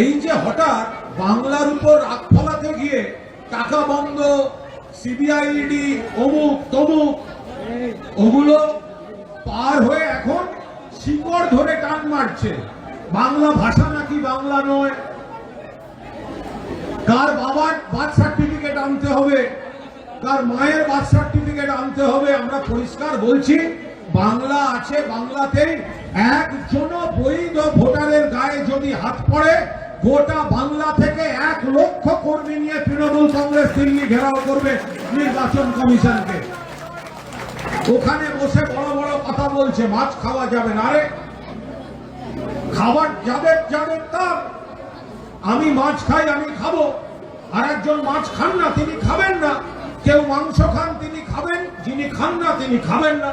এই যে হঠাৎ বাংলার উপর রাগ ফলাতে গিয়ে টাকা বন্ধ সিবিআইডি অমুক তমুক, ওগুলো পার হয়ে এখন শিকড় ধরে টান মারছে। বাংলা ভাষা নাকি বাংলা নয়। কার বাবার বার্থ সার্টিফিকেট আনতে হবে, কার মায়ের বার্থ সার্টিফিকেট আনতে হবে, আমরা পরিষ্কার বলছি, বাংলা আছে বাংলাতেই। একজন বৈধ ভোটারের গায়ে যদি হাত পড়ে, গোটা বাংলা থেকে এক লক্ষ কর্মী নিয়ে তৃণমূল কংগ্রেস দিল্লি ঘেরাও করবে নির্বাচন কমিশনকে। ওখানে বসে বড় বড় কথা বলছে, মাছ খাওয়া যাবে না রে। খাবার যাদের যাদের তার। আমি মাছ খাই, আমি খাব। আর একজন মাছ খান না, তিনি খাবেন না। কেউ মাংস খান, তিনি খাবেন। যিনি খান না, তিনি খাবেন না।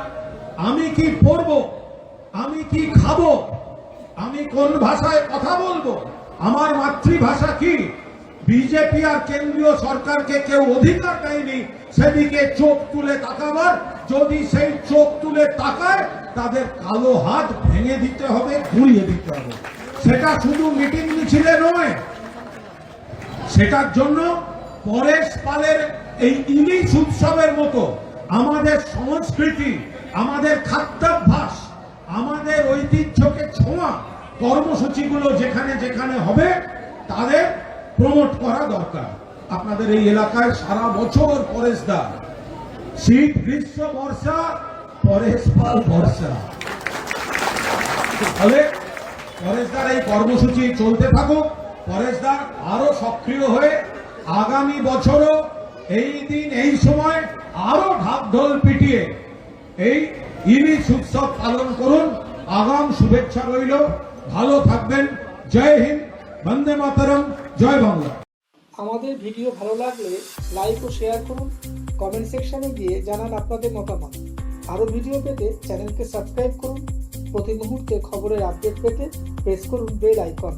আমি কি পড়ব আমি কি খাব? আমি কোন ভাষায় কথা বলব? আমার মাতৃভাষা কি? বিজেপি আর কেন্দ্রীয় সরকারকে কেউ অধিকার দেয়নি? সেদিকে চোখ তুলে তাকাবার। যদি সেই চোখ তুলে তাকায়, তাদের কালো হাত ভেঙে দিতে হবে ঘুরিয়ে দিতে হবে। সেটা শুধু মিটিং মিছিলে নয়। সেটার জন্য পরেশ পালের এই ইলিশ উৎসবের মতো আমাদের সংস্কৃতি, আমাদের আমাদের ঐতিহ্যকে ছোঁয়া কর্মসূচিগুলো যেখানে যেখানে হবে, তাদের প্রমোট করা দরকার। আপনাদের এই এলাকায় সারা বছর পরেশ দা শীত, গ্রীষ্ম, বর্ষা পরেশ পাল, বর্ষা। ফলে পরেশদার এই কর্মসূচি চলতে থাকুক পরেশদার আরও সক্রিয় হয়ে আগামী বছরও এই দিন, এই সময় আরও ঢাকঢোল পিটিয়ে এই ইলিশ উৎসব পালন করুন। আগাম শুভেচ্ছা রইল। ভালো থাকবেন। জয় হিন্দ। বন্দে মাতারম। জয় বাংলা। আমাদের ভিডিও ভালো লাগলে লাইক ও শেয়ার করুন। কমেন্ট সেকশনে গিয়ে জানান আপনাদের মতামত। আরও ভিডিও পেতে চ্যানেলকে সাবস্ক্রাইব করুন। প্রতি মুহূর্তে খবরের আপডেট পেতে প্রেস করুন বেল আইকন।